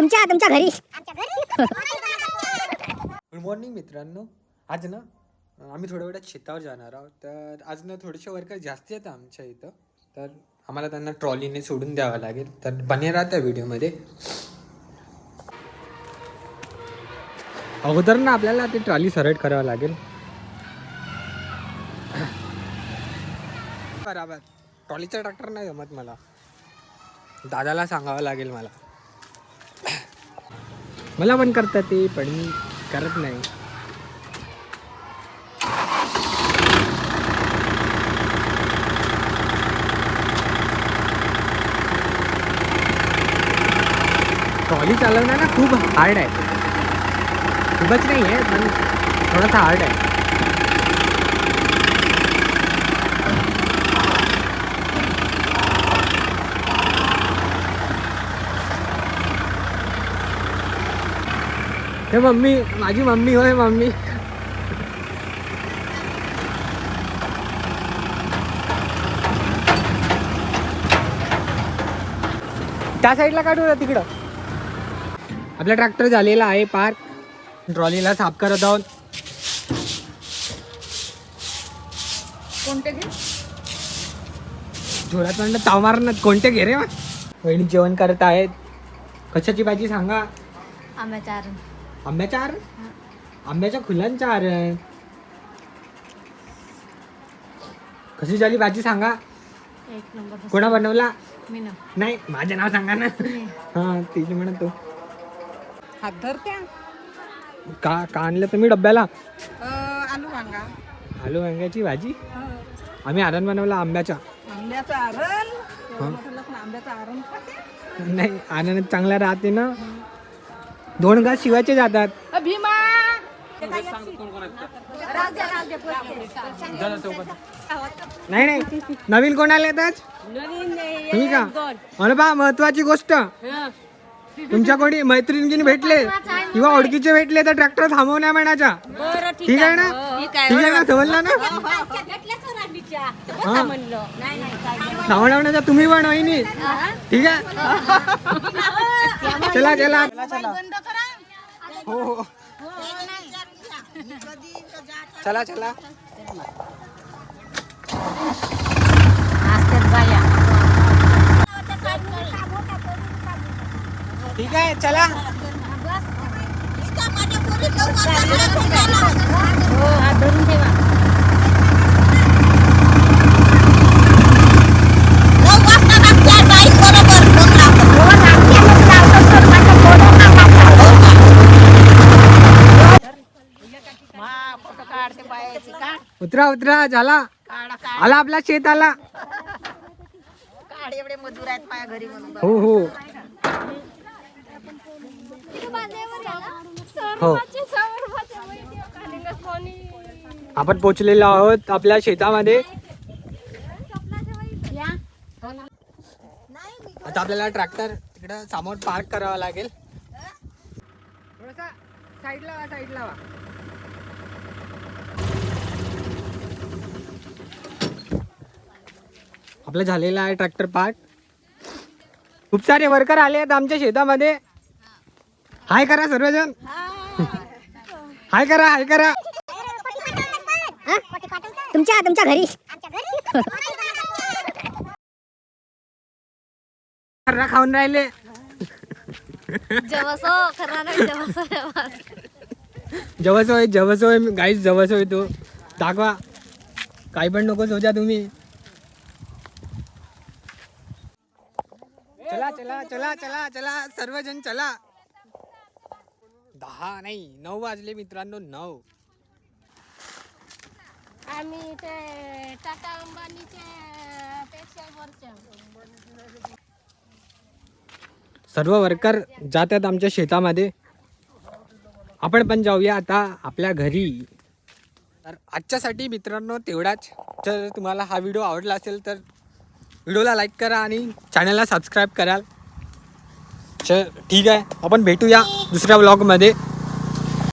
तुमच्या तुमच्या घरी. गुड मॉर्निंग मित्रांनो. आज ना आम्ही थोड्या वेळात शेतावर जाणार आहोत. तर आज ना थोडेसे वर्कर जास्ती आहेत आमच्या इथं. तर आम्हाला त्यांना ट्रॉलीने सोडून द्यावं लागेल. तर बने राहत्या व्हिडिओमध्ये. अगोदर ना आपल्याला ती ट्रॉली सरळ करावं लागेल. बराबर. ट्रॉलीचा ट्रॅक्टर नाही जमत मला. दादाला सांगावं लागेल मला. मला पण करता ते पण मी करत नाही. ट्रॉली चालवणं ना खूप हार्ड आहे. खूपच नाही आहे पण थोडासा हार्ड आहे. हे मम्मी माझी मम्मी होय मम्मी. त्या साईडला काढू ना तिकडं. आपला ट्रॅक्टर झालेला आहे पार्क. ट्रॉलीला साफ करत आहोत. कोणते घे? जोरात म्हणलं ताव मारणार कोणते घे रे? वहिनी जेवण करत आहेत. कशाची भाजी सांगा? आरण. आंब्याच्या आर आंब्याच्या फुलांच्या आर कशी झाली भाजी सांगा. एक नंबर कोणा बनवला? मी ना. नाही माझे नाव सांगा ना. हा तिने म्हणत. तो हात धरत्या? का का आणलं तुम्ही डब्याला? आलू वांगा. आलू वांग्याची भाजी? आम्ही आनंद बनवला आंब्याचा. आंब्याचं आरण? आंब्याचं आरण नाही आनंद चांगला राहते ना. दोन घास शिवायचे जातात. भीमा नाही नाही. नवीन कोणाला येतात? तुम्ही का अरे बा महत्वाची गोष्ट. तुमच्या कोणी मैत्रिणीने भेटले किंवा ओळखीचे भेटले तर ट्रॅक्टर थांबव नाही म्हणायचा ठीक आहे ना? ठीक आहे. ना? समजलं ना? हा. थांबवण्याचा तुम्ही पण वहिनी. ठीक आहे? चला चला. चला. हो हो. चला चला. ठीक आहे चला. उतरा उतरा झाला? आला आपला शेत आला. एवढे मजूर आहेत माझ्या घरी म्हणून. हो हो. हो. आपण पोचलेलो आहोत आपल्या शेतामध्ये. आता आपल्याला ट्रॅक्टर तिकडं समोर पार्क करावा लागेल. थोडासा साईडला वा साईडला आपलं झालेलं आहे ट्रॅक्टर पार्क खूप सारे वर्कर आले आहेत आमच्या शेतामध्ये. हाय करा सर्वजण. हाय करा हाय करा. तुमच्या तुमच्या घरी. खर्रा खाऊन राहिले. जेवसो खरा नाही जेवसो जवस. होय जवस होय गाईच जवस होय तो. दाखवा. काही पण नको सोचा तुम्ही. चला चला चला चला चला सर्वजण चला. दहा नाही नऊ वाजले मित्रांनो नऊ. आम्ही ते टाटा अंबानीचे पेक्षा वरच्या. सर्व वर्कर जातात आमच्या शेतामध्ये. आपण पण जाऊया आता आपल्या घरी. तर आजच्यासाठी मित्रांनो तेवढाच. जर तुम्हाला हा व्हिडिओ आवडला असेल तर व्हिडिओला लाईक करा आणि चॅनलला सबस्क्राईब कराल. चल ठीक आहे. आपण भेटूया दुसऱ्या ब्लॉगमध्ये